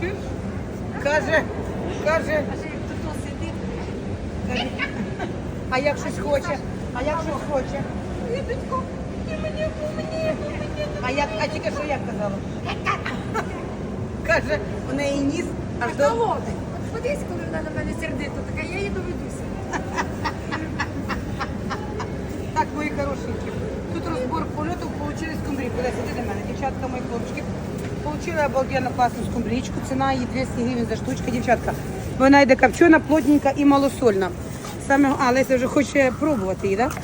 Чуєш? Каже, каже, а як щось хоче, а як щось хоче. Лідочко, і мені, мені, мені. А як, а тільки що як казала? Каже, у неї ніс аж до... Голодний. От подивись, коли вона на мене сердита, така я її доведуся. Так, мої хорошенькі. Тут розбор польотів, получили скумбрійку. Десь іди до мене, дівчатка, мої хлопчики. Получили обалденно класну скумбрічку. Ціна її 200 гривень за штучку, дівчатка. Вона йде копчена, плотненька і малосольна. Саме, а, Леся вже хоче пробувати її, так? Да?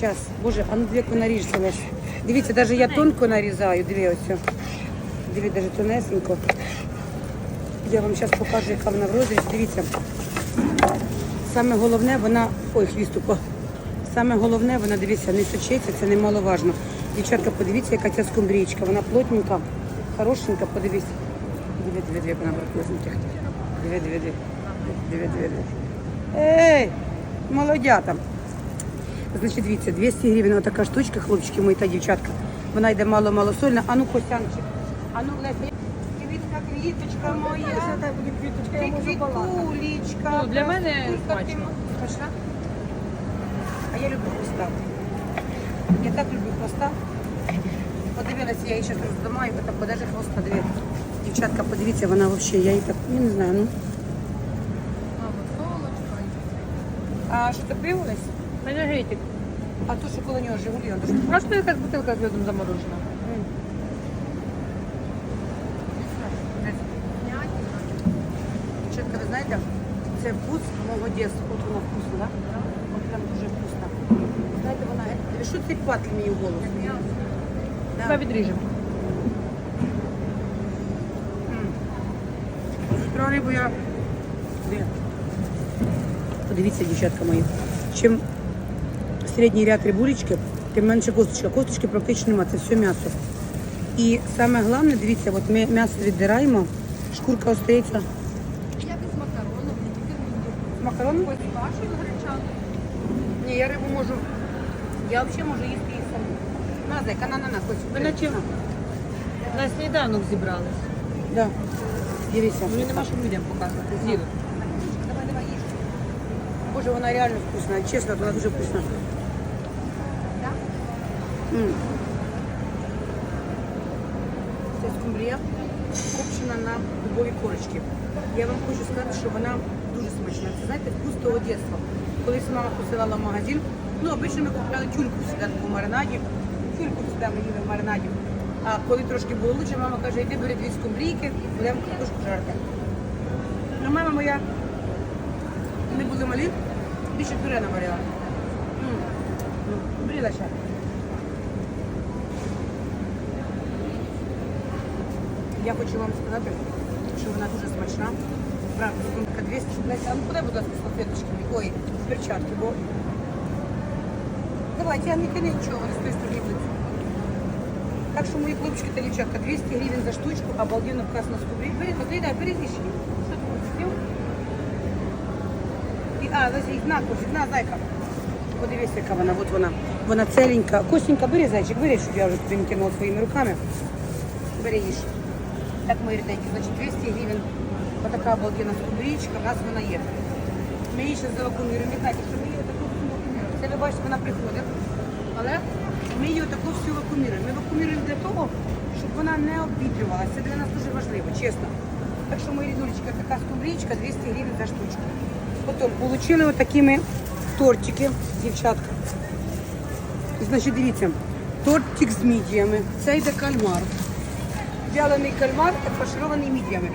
Зараз, боже, а ну дві як вона ріжеться, Леся. Дивіться, навіть я тонко нарізаю, дві ось. Диві, навіть тонесенько. Я вам зараз покажу, яка вона в розрізі. Дивіться. Саме головне, вона. Ой, хвіст. Саме головне, вона дивіться, не сочиться, це немаловажно. Дівчатка, подивіться, яка ця скумбрічка. Вона плотненька, хорошенька, подивіться. Диви, диви, диви, як вона бракузненька. Диви, диви, диви. Диви, диви, диви. Ей, молодята. Значить, дивіться, 200 гривень отака штучка, хлопчики мої та дівчатка. Вона йде мало-малосольна. А ну, Костянчик, а ну, Леся, квітка, квіточка моя. Ти квітулечка. Ну, для мене смачно. А я люблю хвоста. Я так люблю хвоста. Подивилася, я її зараз роздомаю, бо там подержи хвоста, диви. Дівчатка, подивіться, вона взагалі, я її так, я не знаю, ну. А що ти пивилась? Энергетик. А то, що коло нього Жигулі, надо ж А что это бутылка с льдом заморожена? Дівчатка, ви знаєте, це вкус мого Що цей патль мені в голову? Да. Давай відріжемо. Про рибу я... Де? Подивіться, дівчатка мої. Чим середній ряд рибулечки, тим менше косточка. Косточки практично немає, це все м'ясо. І саме головне, дивіться, от ми м'ясо віддираємо, шкурка остається Я без макаронів, не тільки мені. з макароном. Ось з гречаною. Ні, я рибу можу. Я взагалі можу їсти її саму. На, зайка, на, на, на, хоч. Ми на чим? На сніданок зібрались. Да. Дивіться. Мені нема що людям показувати. З'їду. Давай, давай, їж. Боже, вона реально вкусна. Чесно, вона дуже вкусна. Так? М. Це скумбрія копчена на дубовій корочці. Я вам хочу сказати, що вона дуже смачна. Це знаєте, вкус того дитинства. Колись мама посилала в магазин, ну обично ми купляли тюльку сюди в маринаді. Тюльку сюди ми їли в маринаді. А коли трошки було лучше, мама каже, йди бери дві скумбрійки, будемо картошку жарти. Ну, мама моя, ми були малі, більше пюре наварила. Ну, Бріла ще. Я хочу вам сказати, що вона дуже смачна. Правда, секундка 200. А ну подай, будь ласка, салфеточки. Ой, перчатки, бо... Давайте, я не вони з тої сторони будуть. Так що мої хлопчики та дівчатка, 200 гривень за штучку, обалденно вкусно. Бери, ну, дай, бери зіші. Що ти? І, а, їх на, Костя, на, зайка. Подивися, яка вона, от вона. Вона целенька. Костенька, бери, зайчик, бери, щоб я вже тобі не тягнула своїми руками. Бери їж. Так, мої рідненькі, значить 200 гривень. Отака обалденна скумбрічка, в нас вона є. Ми її ще завакуміруємо. Знаєте, що ми таку. Це ви бачите, вона приходить. Але ми її таку всю вакууміруємо. Ми вакууміруємо для того, щоб вона не обвітрювалася. Це для нас дуже важливо, чесно. Так що, мої рідулечки, така скумбрічка 200 гривень за штучку. Потім отримали отакі ми тортики, дівчатка. Значить, дивіться, тортик з мідіями. Це йде кальмар. Вялений кальмар фарширований мідіями.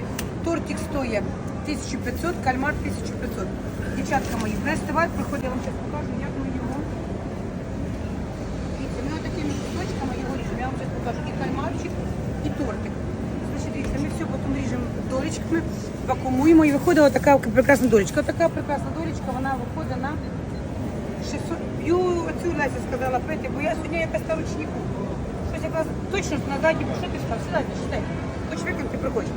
Тортик стоїть 1500, кальмар 1500. Дівчатка мої, фестиваль приходить, я вам зараз покажу, як ми його. Дивіться, ми отакими кусочками його ріжемо. Я вам зараз покажу і кальмарчик, і тортик. Значить, дивіться, ми все потім ріжемо долечками, вакуумуємо і виходить така прекрасна долечка. Така прекрасна долечка, вона виходить на 600. П'ю оцю Леся сказала пити, бо я сьогодні якась там ручнику. Щось якраз точно на задній, що ти сказав? Сідайте, сідай. Хоч викинути, приходь.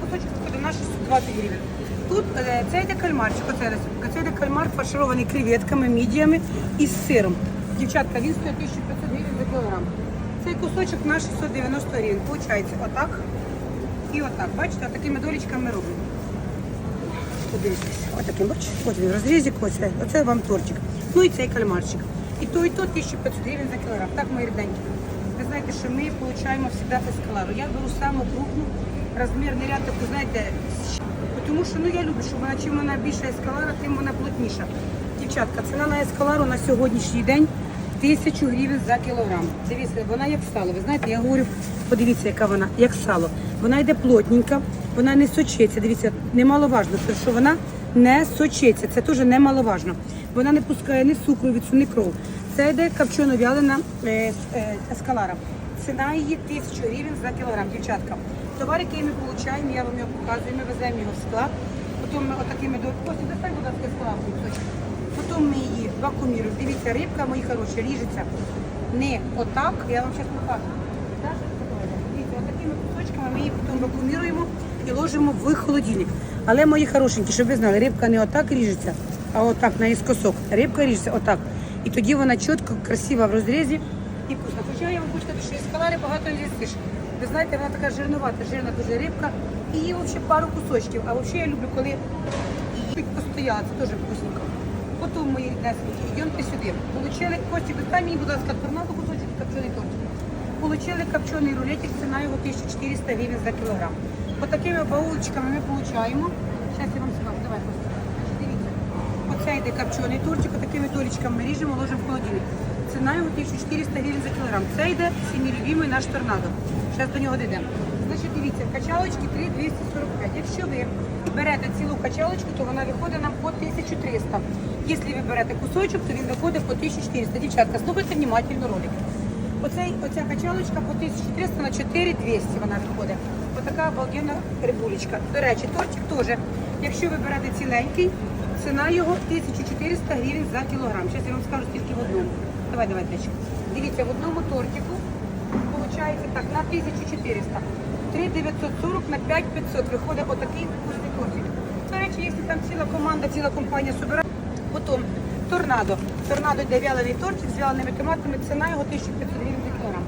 Кусочок виходить на 620 гривень. Тут е, це йде кальмарчик, оце Леся, це йде кальмар фарширований креветками, мідіями і з сиром. Дівчатка, він стоїть 1500 гривень за кілограм. Цей кусочок наш 690 гривень. Получається отак і отак. Бачите, отакими долічками робимо. Подивіться, отаким, бачите, от він розрізик, оце, оце вам тортик. Ну і цей кальмарчик. І то, і то 1500 гривень за кілограм. Так, мої рідненькі. Ви знаєте, що ми отримуємо завжди ескалару. Я беру саму крупну, розмірний ряд, таку, знаєте, тому що ну, я люблю, щоб вона, чим вона більша ескалара, тим вона плотніша. Дівчатка, ціна на ескалару на сьогоднішній день 1000 гривень за кілограм. Дивіться, вона як сало. Ви знаєте, я говорю, подивіться, яка вона, як сало. Вона йде плотненька, вона не сочиться. Дивіться, немаловажно, що вона не сочиться. Це теж немаловажно. Вона не пускає ні цукровицю, ні кров. Це йде копчено-вялена е, с- е, ескалара. Ціна її 1000 гривень за кілограм, дівчатка. Товар, який ми отримуємо, я вам його показую, ми веземо його в склад. Потім ми отакими до Костя, достань, будь ласка, склад. Потім ми її вакууміруємо. Дивіться, рибка, мої хороші, ріжеться. Не отак, я вам зараз покажу. Дивіться, отакими кусочками ми її потім вакууміруємо і ложимо в холодильник. Але, мої хорошенькі, щоб ви знали, рибка не отак ріжеться, а отак наїскосок. Рибка ріжеться отак. І тоді вона чітко, красива в розрізі і вкусна. Я вам хочу сказати, що ескалари багато не. Ви знаєте, вона така жирнувата, жирна дуже рибка. І її взагалі пару кусочків. А взагалі я люблю, коли її постояти, це теж вкусненько. Потім мої ріднесенькі, йдемте сюди. Получили, Костік, достань мені, будь ласка, торнадо кусочок копчений тортик. Получили копчений рулетик, ціна його 1400 гривень за кілограм. От такими баулочками ми получаємо. Зараз я вам скажу, давай, Костя. Дивіться. Оце йде копчений тортик, отакими долічками ми ріжемо, ложимо в холодильник. Ціна його 1400 гривень за кілограм. Це йде любимий наш торнадо. Зараз до нього дійдемо. Значить, дивіться, качалочки 3245. Якщо ви берете цілу качалочку, то вона виходить нам по 1300. Якщо ви берете кусочок, то він виходить по 1400. Дівчатка, слухайте внимательно ролик. Оцей, оця качалочка по 1400 на 4200 вона виходить. Отака обалденна рибулечка. До речі, тортик теж. Якщо ви берете ціленький, ціна його 1400 гривень за кілограм. Зараз я вам скажу скільки в одному. Давай, давай, Течка. Дивіться, в одному тортику виходить так, на 1400. 3940 на 5500 виходить отакий вкусний тортик. До речі, якщо там ціла команда, ціла компанія собирає, потім торнадо. Торнадо йде вялений тортик з вяленими томатами, ціна його 1500 гривень за.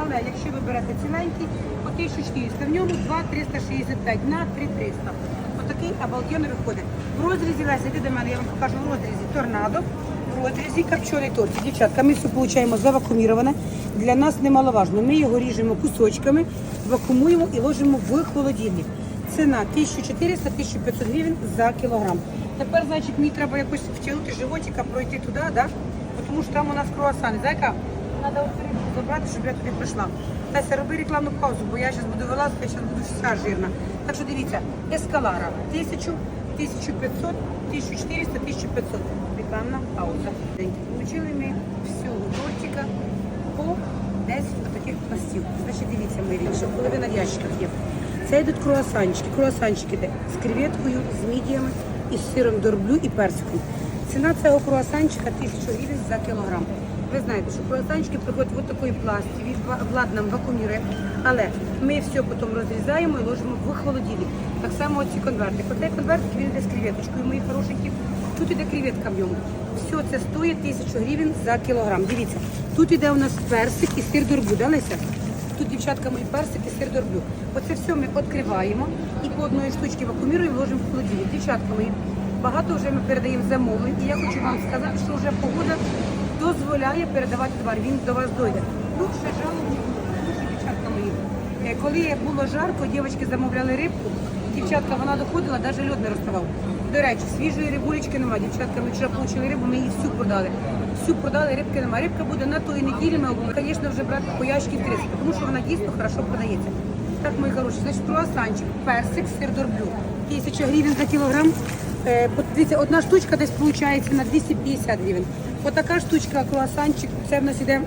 Але якщо ви берете ціленький, по 1400, в ньому 2,365 на 3,300. Отакий обалденно виходить. В розрізі, Леся, йди до мене, я вам покажу в розрізі торнадо, в розрізі копчений. Дівчатка, ми все получаємо завакуміроване. Для нас немаловажно. Ми його ріжемо кусочками, вакуумуємо і ложимо в холодильник. Ціна 1400-1500 гривень за кілограм. Тепер, значить, мені треба якось втягнути животика, пройти туди, да? тому що там у нас круасани. Зайка, треба забрати, щоб я туди прийшла. Тася, роби рекламну паузу, бо я зараз буду вилазити, я зараз буду вся жирна. Так що дивіться, ескалара 1000, 1500, 1400, 1500. Рекламна пауза. Получили ми всього тортика по 10 таких пластів. Значить, дивіться, рідні, що половина в ящиках є. Це йдуть круасанчики. Круасанчики йде з креветкою, з мідіями, із сиром дорблю і персиком. Ціна цього круасанчика 1000 гривень за кілограм. Ви знаєте, що круасанчики приходять в такої пласті, від влад нам вакуумірує, але ми все потім розрізаємо і ложимо в холодильник. Так само оці конвертики. Оцей конвертик він йде з креветочкою, мої хорошенькі. Тут іде креветка в ньому. Все це стоїть 1000 гривень за кілограм. Дивіться, тут іде у нас персик і сир дорбу, да? Тут, дівчатка, мої персики, сир дорблю. Оце все ми відкриваємо і по одної штучки вакууміруємо, ложимо в холодильник. Дівчатка мої, багато вже ми передаємо замовлень. І я хочу вам сказати, що вже погода дозволяє передавати товар. Він до вас дойде. Ну, ще жалобні, дівчатка мої. Е, Коли було жарко, дівчатки замовляли рибку. Дівчатка, вона доходила, навіть льод не розставав. До речі, свіжої рибулечки немає. Дівчатка, ми вчора отримали рибу, ми її всю продали. Всю продали, рибки немає. Рибка буде на тої неділі, ми звісно, вже брати по ящики 30, тому що вона дійсно хорошо продається. Так, мої хороші, значить, круасанчик, персик, сир дорблю. 1000 гривень за кілограм. Е, Дивіться, одна штучка десь виходить на 250 гривень. Отака штучка, круасанчик, це в нас іде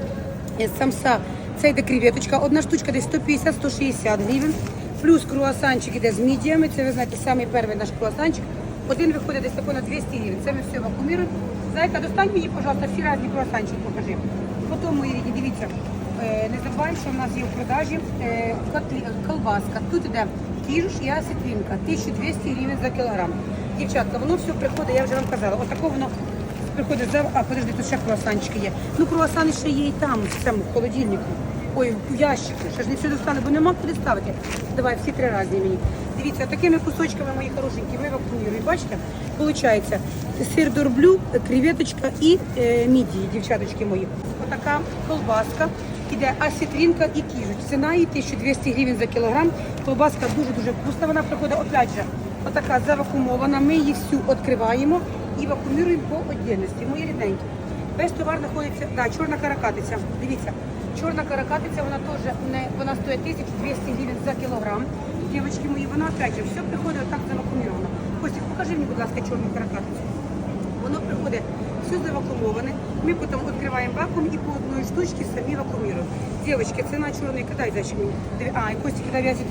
е, самса, це йде креветочка. Одна штучка десь 150-160 гривень. Плюс круасанчик іде з мідіями. Це ви знаєте, самий перший наш круасанчик. Один виходить десь тако на 200 гривень. Це ми все вакууміруємо. Зайка, достань мені, пожалуйста, всі різні круасанчики покажи. Потім, рідні, дивіться, е, не забувайте, що в нас є в продажі е, колбаска. Тут іде кіжуш і асетрінка. 1200 гривень за кілограм. Дівчатка, воно все приходить, я вже вам казала. Отако воно приходить за. А, подожди, тут ще круасанчики є. Ну, круасани ще є і там, в цьому холодильнику. Ой, ящики. Ще ж не все достали, бо нема куди ставити. Давай всі три рази мені. Дивіться, такими кусочками мої хорошенькі, ми вакуумуємо. Бачите? Получається сир дорблю, креветочка і е, мідії, дівчаточки мої. Отака колбаска. Іде асітрінка і кіжуть. Ціна її 1200 гривень за кілограм. Колбаска дуже-дуже вкусна. Вона приходить, опять же, отака завакумована. Ми її всю відкриваємо і вакуумуємо по отдельності. Мої рідненькі. Весь товар знаходиться, да, чорна каракатиця. Дивіться, чорна каракатиця, вона теж не, вона стоїть 1200 гривень за кілограм. Дівчатки мої, вона опять же, все приходить отак завакумовано. Костік, покажи мені, будь ласка, чорну каракатицю. Воно приходить все завакумоване. Ми потім відкриваємо вакуум і по одній штучці самі вакуумуємо. Дівчатки, ціна чорної, кидай. Диві- А, і Костік в'язі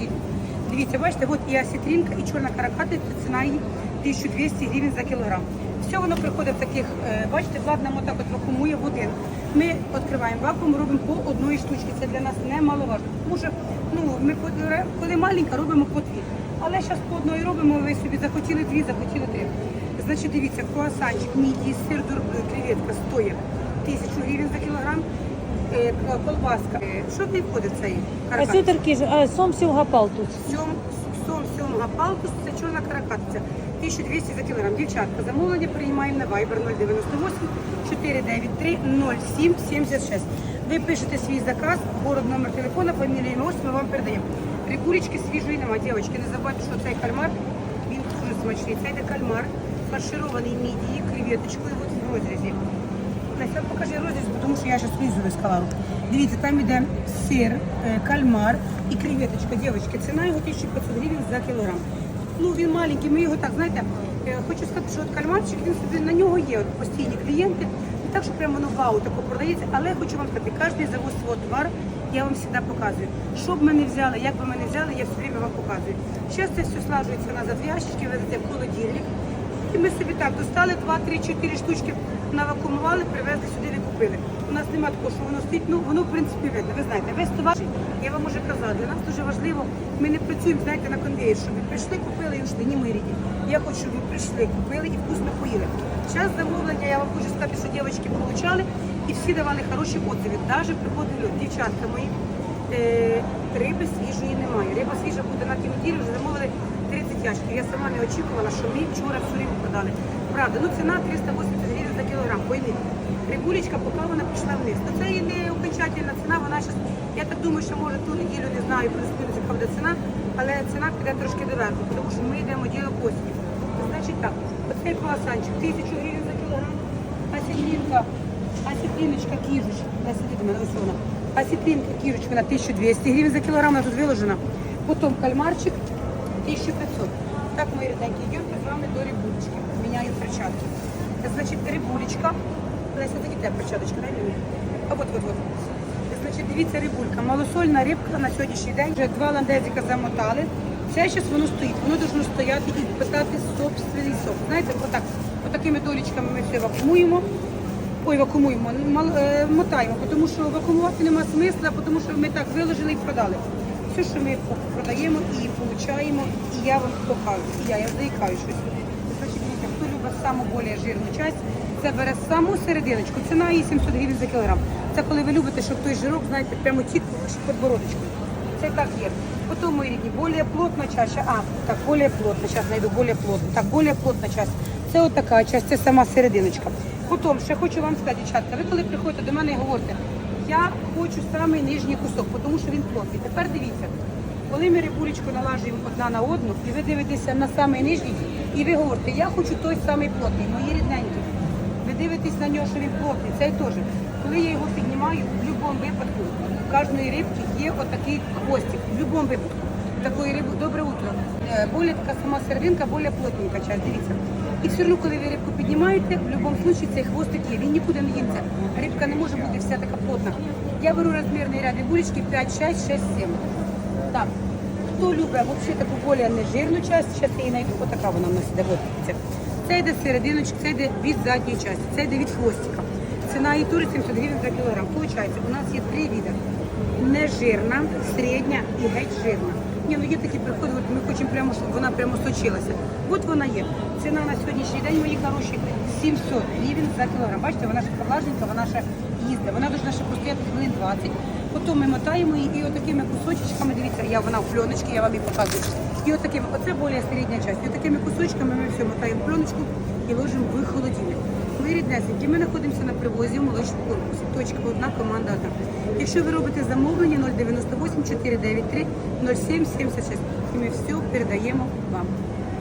Дивіться, бачите, от і асітрінка, і чорна каракатиця, ціна її 1200 гривень за кілограм. Все воно приходить в таких, е, бачите, ладно, так от вакуумує в один. Ми відкриваємо вакуум, робимо по одної штучки. Це для нас немаловажно. Тому що ну, ми коли маленька, робимо по дві. Але зараз по одної робимо, ви собі захотіли дві, захотіли три. Значить, дивіться, круасанчик, мідії, сир, дур- креветка стоїть 1000 гривень за кілограм. Е, колбаска. Е, Що в ній входить в цей А каракат? а сом сілгапал тут. Сьом, сом, сьомга палку, це чорна каракатиця. 1200 за кілограм. Дівчатка, замовлення приймаємо на Viber 098 493 07 76. Ви пишете свій заказ, город, номер телефона, фамілія, ім'я, ось ми вам передаємо. Рибулечки свіжої нема, дівчатки, не забувайте, що цей кальмар, він дуже смачний. Це йде кальмар, фарширований мідії, креветочкою, от в розрізі. Настя, покажи розріз, тому що я зараз слізу вискала. Дивіться, там іде сир, е, кальмар і креветочка. Дівчатки, ціна його 1500 гривень за кілограм. Ну, він маленький, ми його так, знаєте, е, хочу сказати, що от кальмарчик, він собі, на нього є от постійні клієнти. Не так, що прямо воно вау тако продається, але хочу вам сказати, кожен завоз свого товар, я вам завжди показую. Що б ми не взяли, як би ми не взяли, я все время вам показую. Зараз це все слажується на ящички, везете в холодильник. І ми собі так достали 2, 3, 4 штучки, навакумували, привезли сюди, ви купили. У нас немає такого, що воно стоїть, ну воно в принципі видно. Ви знаєте, весь товар, вам уже казала, для нас дуже важливо, ми не працюємо, знаєте, на конвеєр, щоб ви прийшли, купили і ушли, ні ми рідні. Я хочу, щоб ви прийшли, купили і вкусно поїли. Час замовлення, я вам хочу сказати, що дівчатки получали і всі давали хороші отзиви. Навіть приходили дівчатка мої. Е, риби свіжої немає. Риба свіжа буде на неділі, вже замовили 30 ящиків. Я сама не очікувала, що ми вчора всю рибу продали. Правда, ну ціна 380 гривень за кілограм. Пойміть. Рибулечка, поки вона пішла вниз. Ну це і не окончательна ціна, вона зараз, я так думаю, що може ту неділю не знаю, плюс-мінус яка буде ціна, але ціна піде трошки доверху, тому що ми йдемо діло осені. Значить так, оцей круасанчик 1000 гривень за кілограм, а сітрінка, а сітріночка кіжуч, не сидить у мене ось вона. А сітрінка кіжуч, вона 1200 гривень за кілограм, вона тут виложена. Потім кальмарчик 1500. Так, мої рідненькі, йдемо з вами до рибулечки. Міняю перчатки. Значить, рибулечка. Леся, такі тебе дай мені. А от, от, от. Значить, дивіться, рибулька. Малосольна рибка на сьогоднішній день. Вже два ландезика замотали. Це зараз воно стоїть. Воно должно стояти і питати собственний сок. Знаєте, отак, отакими долічками ми все вакуумуємо. Ой, вакуумуємо, мал- е, мотаємо, тому що вакуумувати нема смисла, тому що ми так виложили і продали. Все, що ми продаємо і получаємо, і я вам показую. І я, я заїкаю щось. Значить, дивіться, хто любить саму більш жирну часть, це бере саму серединочку. Ціна її 700 гривень за кілограм. Це коли ви любите, щоб той жирок, знаєте, прямо тітку подбородочку. Це так є. Потім, мої рідні, більш плотна часть, а, так, більш плотна, зараз знайду, більш плотна. Так, більш плотна часть. Це от часть, це сама серединочка. Потім, ще хочу вам сказати, дівчатка, ви коли приходите до мене і говорите, я хочу самий нижній кусок, тому що він плотний. Тепер дивіться, коли ми рибулечку налажуємо одна на одну, і ви дивитеся на самий нижній, і ви говорите, я хочу той самий плотний, мої рідненькі. Ви дивитесь на нього, що він плотний, цей теж. Коли я його піднімаю, в будь-якому випадку, у кожної рибки є отакий хвостик. В будь-якому випадку. Такої риби, добре утро. Е, Более така сама серединка, более плотненька часть, дивіться. І все одно, коли ви рибку піднімаєте, в будь-якому випадку цей хвостик є, він нікуди не дінеться. Рибка не може бути вся така плотна. Я беру розмірний ряд рибулечки 5, 6, 6, 7. Так. Хто любить взагалі таку більш нежирну частину, зараз я її знайду, отака вона в нас іде. Це йде серединочка, це йде від задньої частини, це йде від хвостика. Ціна її тури 700 гривень за кілограм. Получається, у нас є три види. Нежирна, середня і геть жирна. Ні, ну є такі приходи, ми хочемо прямо, щоб вона прямо сочилася. От вона є. Ціна на сьогоднішній день, мої хороші, 700 гривень за кілограм. Бачите, вона ще влажненька, вона ще їздить. Вона должна ще постояти хвилин 20. Потім ми мотаємо її і отакими кусочками, дивіться, я вона в пленочці, я вам її показую. І отакими, оце більш середня частина. Такими кусочками ми все мотаємо пленочку і ложимо в холодильник. Ми ріднесенькі, ми знаходимося на привозі в молочному корпусі. Точка одна, команда одна. Якщо ви робите замовлення 098 493 0776, і ми все передаємо.